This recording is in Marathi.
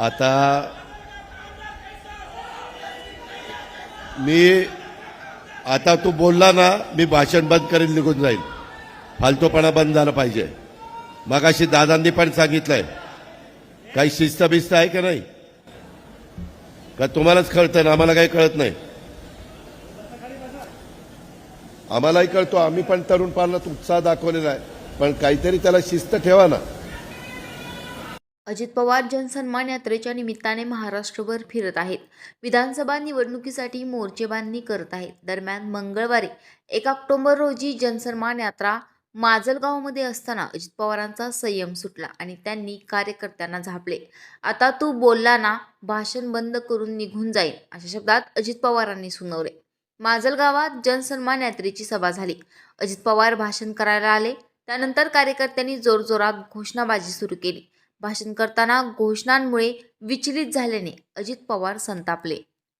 आता मी आता तू बोलला ना मी भाषण बंद करेन निघून जाईल फालतूपणा बंद झाला पाहिजे. मगाशी दादांनी पण सांगितलंय. काही शिस्त बिस्त आहे का नाही? का तुम्हालाच कळतं ना? आम्हाला काही कळत नाही. आम्हालाही कळतो. आम्ही पण तरुण पालनात उत्साह दाखवलेला आहे. पण काहीतरी त्याला शिस्त ठेवा ना. अजित पवार जनसन्मान यात्रेच्या निमित्ताने महाराष्ट्रभर फिरत आहेत. विधानसभा निवडणुकीसाठी मोर्चेबांधणी करत आहेत. दरम्यान मंगळवारी एक ऑक्टोबर रोजी जनसन्मान यात्रा माजलगावमध्ये असताना अजित पवारांचा संयम सुटला आणि त्यांनी कार्यकर्त्यांना झापले. आता तू बोलला ना भाषण बंद करून निघून जाईल अशा शब्दात अजित पवारांनी सुनावले. माजलगावात जनसन्मान यात्रेची सभा झाली. अजित पवार भाषण करायला आले. त्यानंतर कार्यकर्त्यांनी जोरजोरात घोषणाबाजी सुरू केली. भाषण करताना घोषणांमुळे विचलित झाल्याने अजित पवार संतापले.